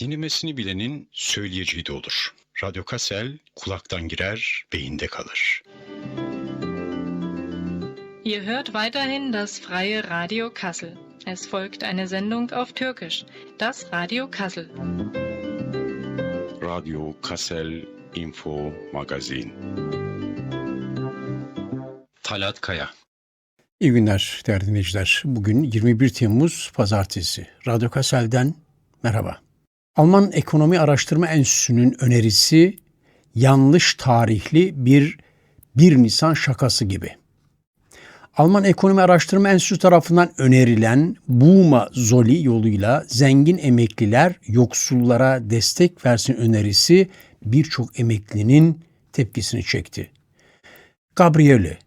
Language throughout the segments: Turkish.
Dinlemesini bilenin söyleyeceği de olur. Radyo Kassel kulaktan girer, beyinde kalır. Ihr hört weiterhin das freie Radio Kassel. Es folgt eine Sendung auf Türkisch, das Radio Kassel. Radyo Kassel Info Magazin. Talat Kaya İyi günler değerli dinleyiciler. Bugün 21 Temmuz Pazartesi. Radyo Kassel'den merhaba. Alman Ekonomi Araştırma Enstitüsü'nün önerisi yanlış tarihli bir 1 Nisan şakası gibi. Alman Ekonomi Araştırma Enstitüsü tarafından önerilen Buma Zoli yoluyla zengin emekliler yoksullara destek versin önerisi birçok emeklinin tepkisini çekti. Gabriele,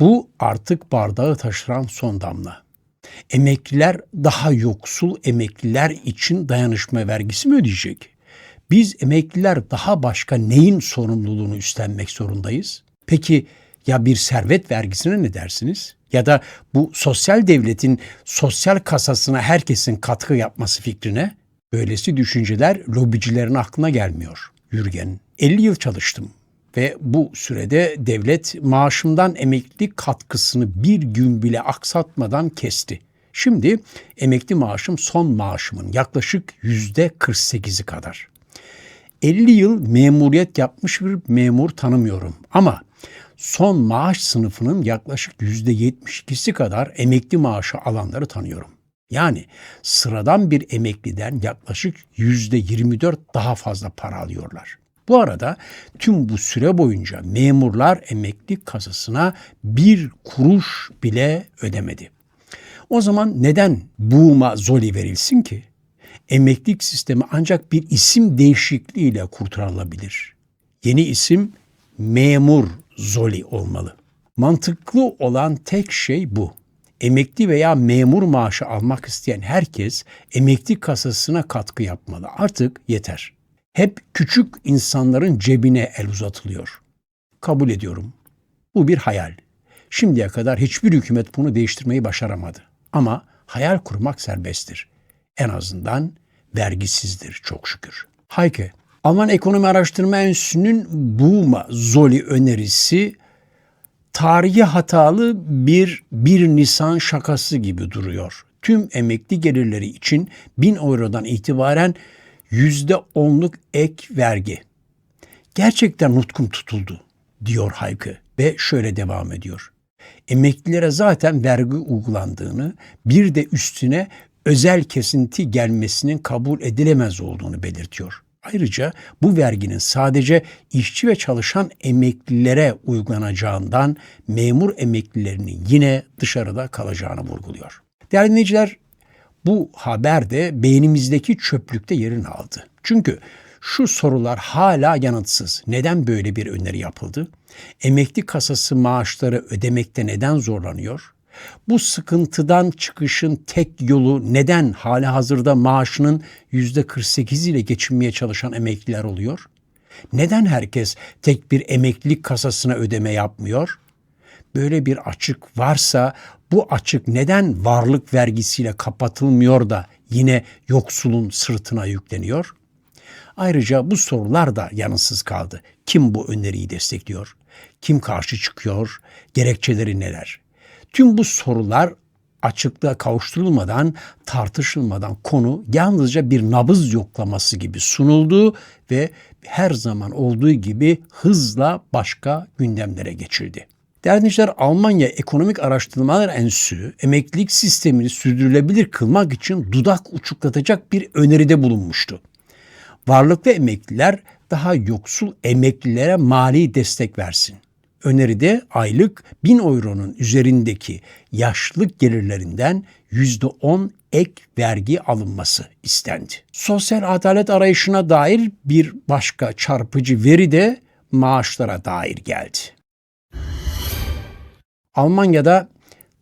bu artık bardağı taşıran son damla. Emekliler daha yoksul emekliler için dayanışma vergisi mi ödeyecek? Biz emekliler daha başka neyin sorumluluğunu üstlenmek zorundayız? Peki ya bir servet vergisine ne dersiniz? Ya da bu sosyal devletin sosyal kasasına herkesin katkı yapması fikrine? Böylesi düşünceler lobicilerin aklına gelmiyor. Yürgen, 50 yıl çalıştım ve bu sürede devlet maaşımdan emeklilik katkısını bir gün bile aksatmadan kesti. Şimdi emekli maaşım son maaşımın yaklaşık yüzde 48'i kadar. 50 yıl memuriyet yapmış bir memur tanımıyorum ama son maaş sınıfının yaklaşık yüzde 72'si kadar emekli maaşı alanları tanıyorum. Yani sıradan bir emekliden yaklaşık yüzde 24 daha fazla para alıyorlar. Bu arada tüm bu süre boyunca memurlar emeklilik kasasına bir kuruş bile ödemedi. O zaman neden buğma zoli verilsin ki? Emeklilik sistemi ancak bir isim değişikliğiyle kurtarılabilir. Yeni isim memur zoli olmalı. Mantıklı olan tek şey bu. Emekli veya memur maaşı almak isteyen herkes emekli kasasına katkı yapmalı. Artık yeter hep küçük insanların cebine el uzatılıyor. Kabul ediyorum. Bu bir hayal. Şimdiye kadar hiçbir hükümet bunu değiştirmeyi başaramadı. Ama hayal kurmak serbesttir. En azından vergisizdir çok şükür. Hayke, Alman Ekonomi Araştırma Enstitüsü'nün Buma Zoli önerisi tarihi hatalı bir 1 Nisan şakası gibi duruyor. Tüm emekli gelirleri için 1000 eurodan itibaren yüzde onluk ek vergi. Gerçekten nutkum tutuldu diyor Hayke ve şöyle devam ediyor. Emeklilere zaten vergi uygulandığını bir de üstüne özel kesinti gelmesinin kabul edilemez olduğunu belirtiyor. Ayrıca bu verginin sadece işçi ve çalışan emeklilere uygulanacağından memur emeklilerinin yine dışarıda kalacağını vurguluyor. Değerli dinleyiciler, bu haber de beynimizdeki çöplükte yerini aldı. Çünkü şu sorular hala yanıtsız. Neden böyle bir öneri yapıldı? Emekli kasası maaşları ödemekte neden zorlanıyor? Bu sıkıntıdan çıkışın tek yolu neden hali hazırda maaşının yüzde 48 ile geçinmeye çalışan emekliler oluyor? Neden herkes tek bir emeklilik kasasına ödeme yapmıyor? Böyle bir açık varsa bu açık neden varlık vergisiyle kapatılmıyor da yine yoksulun sırtına yükleniyor? Ayrıca bu sorular da yanıtsız kaldı. Kim bu öneriyi destekliyor? Kim karşı çıkıyor? Gerekçeleri neler? Tüm bu sorular açıklığa kavuşturulmadan, tartışılmadan konu yalnızca bir nabız yoklaması gibi sunuldu ve her zaman olduğu gibi hızla başka gündemlere geçildi. Değerli Almanya Ekonomik Araştırmalar Enstitüsü emeklilik sistemini sürdürülebilir kılmak için dudak uçuklatacak bir öneride bulunmuştu. Varlıklı emekliler daha yoksul emeklilere mali destek versin. Öneride aylık 1000 euronun üzerindeki yaşlılık gelirlerinden %10 ek vergi alınması istendi. Sosyal adalet arayışına dair bir başka çarpıcı veri de maaşlara dair geldi. Almanya'da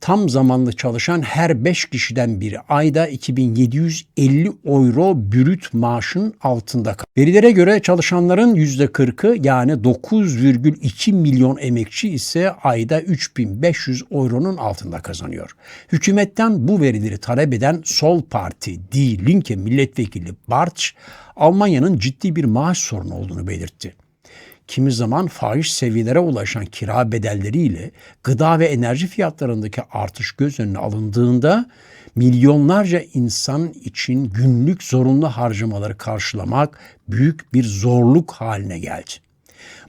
tam zamanlı çalışan her 5 kişiden biri ayda 2750 euro brüt maaşın altında. kal- Verilere göre çalışanların %40'ı yani 9,2 milyon emekçi ise ayda 3500 euronun altında kazanıyor. Hükümetten bu verileri talep eden Sol Parti Die Linke milletvekili Bartsch, Almanya'nın ciddi bir maaş sorunu olduğunu belirtti kimi zaman fahiş seviyelere ulaşan kira bedelleriyle gıda ve enerji fiyatlarındaki artış göz önüne alındığında milyonlarca insan için günlük zorunlu harcamaları karşılamak büyük bir zorluk haline geldi.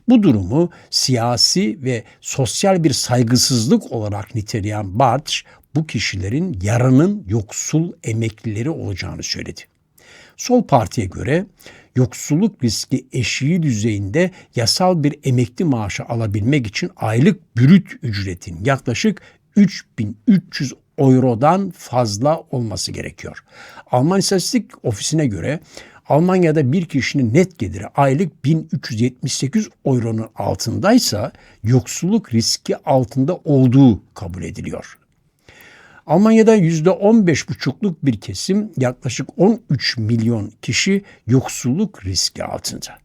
Bu durumu siyasi ve sosyal bir saygısızlık olarak niteleyen Bartsch, bu kişilerin yarının yoksul emeklileri olacağını söyledi. Sol Parti'ye göre yoksulluk riski eşiği düzeyinde yasal bir emekli maaşı alabilmek için aylık brüt ücretin yaklaşık 3300 eurodan fazla olması gerekiyor. Alman İstatistik Ofisi'ne göre Almanya'da bir kişinin net geliri aylık 1378 euronun altındaysa yoksulluk riski altında olduğu kabul ediliyor. Almanya'da %15,5'luk bir kesim yaklaşık 13 milyon kişi yoksulluk riski altında.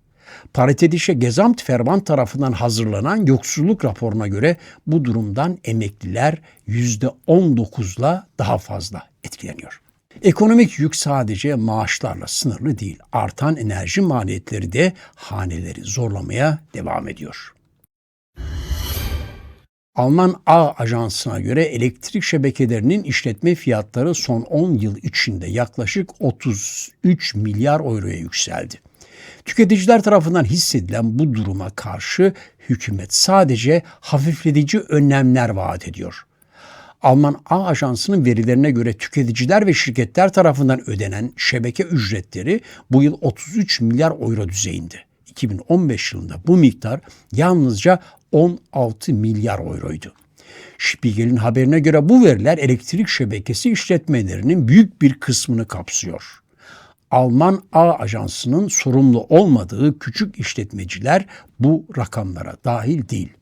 Paritedişe Gesamtverband tarafından hazırlanan yoksulluk raporuna göre bu durumdan emekliler %19'la daha fazla etkileniyor. Ekonomik yük sadece maaşlarla sınırlı değil. Artan enerji maliyetleri de haneleri zorlamaya devam ediyor. Alman A ajansına göre elektrik şebekelerinin işletme fiyatları son 10 yıl içinde yaklaşık 33 milyar euroya yükseldi. Tüketiciler tarafından hissedilen bu duruma karşı hükümet sadece hafifletici önlemler vaat ediyor. Alman A ajansının verilerine göre tüketiciler ve şirketler tarafından ödenen şebeke ücretleri bu yıl 33 milyar euro düzeyinde. 2015 yılında bu miktar yalnızca 16 milyar euroydu. Spiegel'in haberine göre bu veriler elektrik şebekesi işletmelerinin büyük bir kısmını kapsıyor. Alman A ajansının sorumlu olmadığı küçük işletmeciler bu rakamlara dahil değil.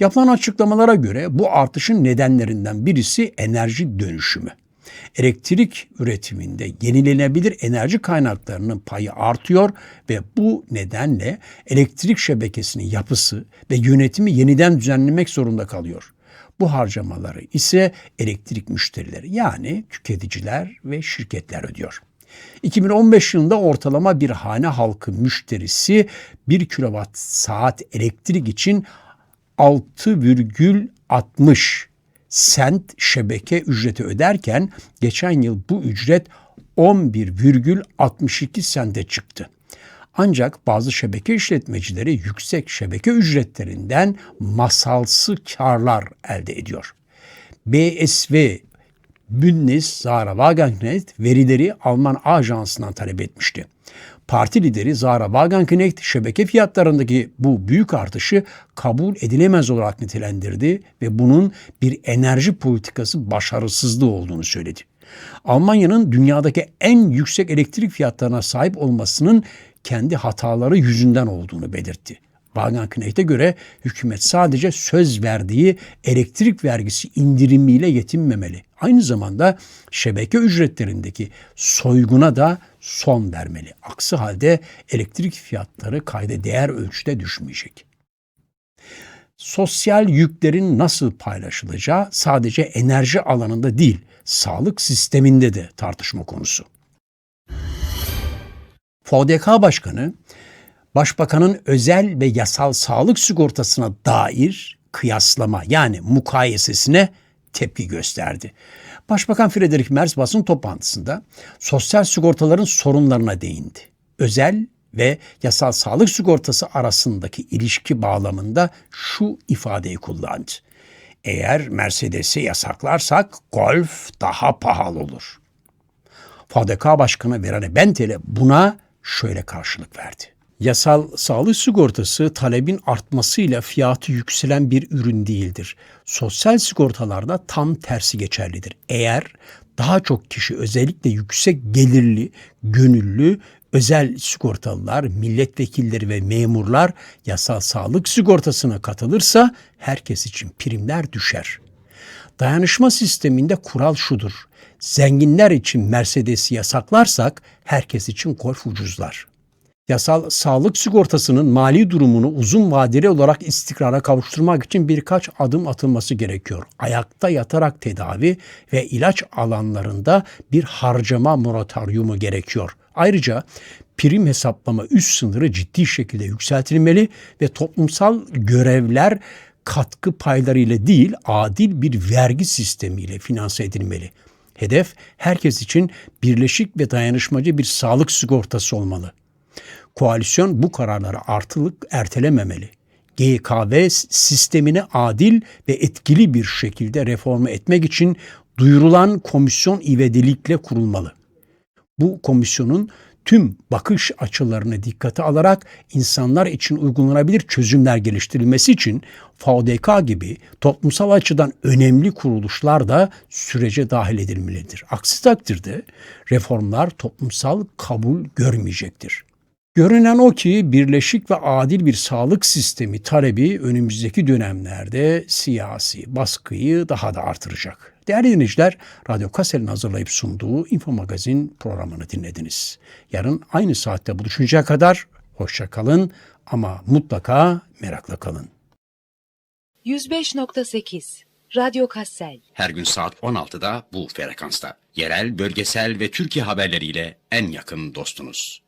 Yapılan açıklamalara göre bu artışın nedenlerinden birisi enerji dönüşümü. Elektrik üretiminde yenilenebilir enerji kaynaklarının payı artıyor ve bu nedenle elektrik şebekesinin yapısı ve yönetimi yeniden düzenlemek zorunda kalıyor. Bu harcamaları ise elektrik müşterileri yani tüketiciler ve şirketler ödüyor. 2015 yılında ortalama bir hane halkı müşterisi 1 kilowatt saat elektrik için 6,60 sent şebeke ücreti öderken geçen yıl bu ücret 11,62 sente çıktı. Ancak bazı şebeke işletmecileri yüksek şebeke ücretlerinden masalsı karlar elde ediyor. BSV Bündnis Zara Wagenknecht verileri Alman ajansından talep etmişti. Parti lideri Zara Wagenknecht şebeke fiyatlarındaki bu büyük artışı kabul edilemez olarak nitelendirdi ve bunun bir enerji politikası başarısızlığı olduğunu söyledi. Almanya'nın dünyadaki en yüksek elektrik fiyatlarına sahip olmasının kendi hataları yüzünden olduğunu belirtti. Wagenknecht'e göre hükümet sadece söz verdiği elektrik vergisi indirimiyle yetinmemeli. Aynı zamanda şebeke ücretlerindeki soyguna da son vermeli. Aksi halde elektrik fiyatları kayda değer ölçüde düşmeyecek. Sosyal yüklerin nasıl paylaşılacağı sadece enerji alanında değil, sağlık sisteminde de tartışma konusu. FDK Başkanı Başbakanın özel ve yasal sağlık sigortasına dair kıyaslama yani mukayesesine tepki gösterdi. Başbakan Friedrich Merz basın toplantısında sosyal sigortaların sorunlarına değindi. Özel ve yasal sağlık sigortası arasındaki ilişki bağlamında şu ifadeyi kullandı. Eğer Mercedes'i yasaklarsak golf daha pahalı olur. FDK Başkanı Verane Bentele buna şöyle karşılık verdi. Yasal sağlık sigortası talebin artmasıyla fiyatı yükselen bir ürün değildir. Sosyal sigortalarda tam tersi geçerlidir. Eğer daha çok kişi özellikle yüksek gelirli, gönüllü, özel sigortalılar, milletvekilleri ve memurlar yasal sağlık sigortasına katılırsa herkes için primler düşer. Dayanışma sisteminde kural şudur. Zenginler için Mercedes'i yasaklarsak herkes için golf ucuzlar. Yasal sağlık sigortasının mali durumunu uzun vadeli olarak istikrara kavuşturmak için birkaç adım atılması gerekiyor. Ayakta yatarak tedavi ve ilaç alanlarında bir harcama moratoryumu gerekiyor. Ayrıca prim hesaplama üst sınırı ciddi şekilde yükseltilmeli ve toplumsal görevler katkı payları ile değil adil bir vergi sistemiyle finanse edilmeli. Hedef herkes için birleşik ve dayanışmacı bir sağlık sigortası olmalı. Koalisyon bu kararları artılık ertelememeli. GKV sistemini adil ve etkili bir şekilde reforme etmek için duyurulan komisyon ivedilikle kurulmalı. Bu komisyonun tüm bakış açılarını dikkate alarak insanlar için uygulanabilir çözümler geliştirilmesi için VDK gibi toplumsal açıdan önemli kuruluşlar da sürece dahil edilmelidir. Aksi takdirde reformlar toplumsal kabul görmeyecektir. Görünen o ki birleşik ve adil bir sağlık sistemi talebi önümüzdeki dönemlerde siyasi baskıyı daha da artıracak. Değerli dinleyiciler, Radyo Kasel'in hazırlayıp sunduğu Info Magazin programını dinlediniz. Yarın aynı saatte buluşuncaya kadar hoşça kalın ama mutlaka merakla kalın. 105.8 Radyo Kassel Her gün saat 16'da bu frekansta. Yerel, bölgesel ve Türkiye haberleriyle en yakın dostunuz.